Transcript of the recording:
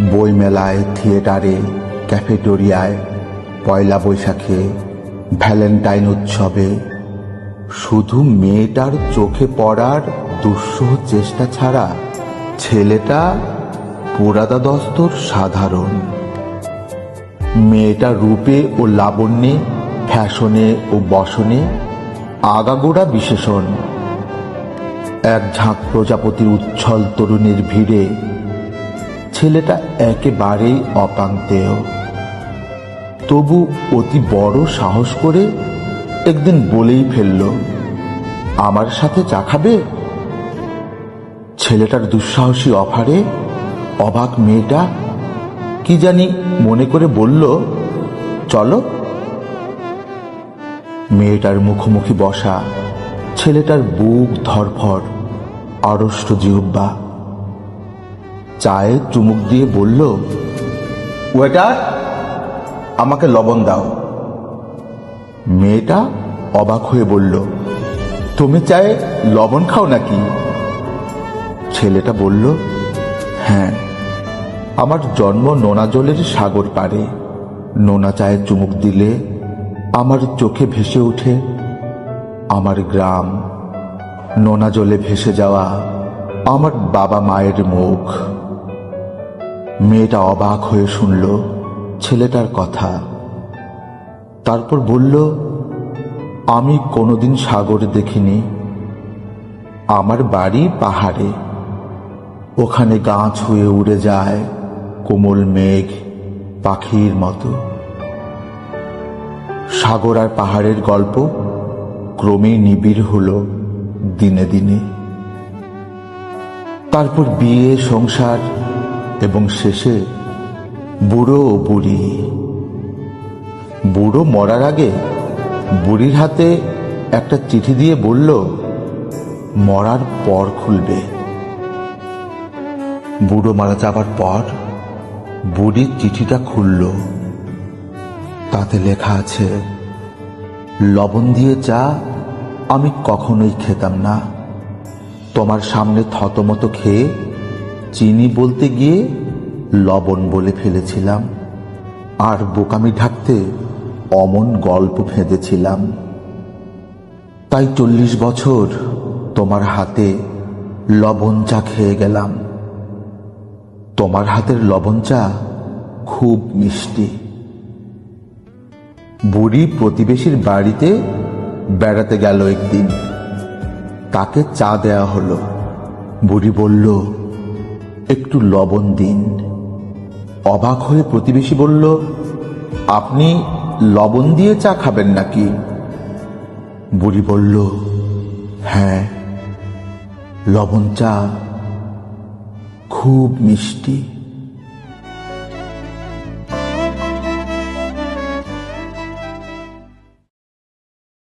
বইমেলায়, থিয়েটারে, ক্যাফেটোরিয়ায়, পয়লা বৈশাখে, ভ্যালেন্টাইন উৎসবে। শুধু মেয়েটার চোখে পড়ার দুঃসহ চেষ্টা ছাড়া ছেলেটা পুরাদাদস্তর সাধারণ। মেয়েটা রূপে ও লাবণ্যে, ফ্যাশনে ও বসনে আগাগোড়া বিশেষণ। এক ঝাঁক প্রজাপতির উচ্ছল তরুণীর ভিড়ে ছেলেটা একেবারেই অপাঙ্ক্তেয় তবু অতি বড় সাহস করে একদিন বলেই ফেলল, আমার সাথে চা খাবে? ছেলেটার দুঃসাহসী অফারে অবাক মেয়েটা কি জানি মনে করে বলল, চলো। মেয়েটার মুখোমুখি বসা ছেলেটার বুক ধরফর, আড়ষ্ট জিহ্বা। চায়ে চুমুক দিয়ে বলল, ওয়েটার, আমাকে লবণ দাও। মেয়েটা অবাক হয়ে বলল, তুমি চায়ে লবণ খাও নাকি? ছেলেটা বলল হ্যাঁ আমার জন্ম নোনা জলের সাগর পারে নোনা চায়ে চুমুক দিলে আমার চোখে ভেসে ওঠে। আমার গ্রাম, নোনা জলে ভেসে যাওয়া আমার বাবা মায়ের মুখ। মেয়েটা অবাক হয়ে শুনল, ছেলেটার কথা। তারপর বলল, আমি কোনোদিন সাগর দেখিনি। আমার বাড়ি পাহাড়ে। ওখানে গাছ হয়ে উড়ে যায়, কোমল মেঘ, পাখির মতো। সাগর আর পাহাড়ের গল্প ক্রমেই নিবিড় হলো দিনে দিনে। তারপর বিয়ে, সংসার এবং শেষে বুড়ো ও বুড়ি। বুড়ো মরার আগে বুড়ির হাতে একটা চিঠি দিয়ে বলল, মরার পর খুলবে। বুড়ো মারা যাবার পর বুড়ির চিঠিটা খুলল। তাতে লেখা আছে, লবণ দিয়ে চা আমি কখনোই খেতাম না। তোমার সামনে থতমত খেয়ে চিনি বলতে গিয়ে লবণ বলে ফেলেছিলাম, আর বোকামি ঢাকতে অমন গল্প ফেঁদেছিলাম তাই চল্লিশ বছর তোমার হাতে লবণ চা খেয়ে গেলাম। তোমার হাতের লবণ চা খুব মিষ্টি। বুড়ি প্রতিবেশীর বাড়িতে বেড়াতে গেল একদিন। তাকে চা দেয়া হলো। বুড়ি বলল একটু লবণ দিন। অবাক হয়ে প্রতিবেশী বলল, আপনি লবণ দিয়ে চা খাবেন নাকি? বুড়ি বলল হ্যাঁ লবণ চা খুব মিষ্টি।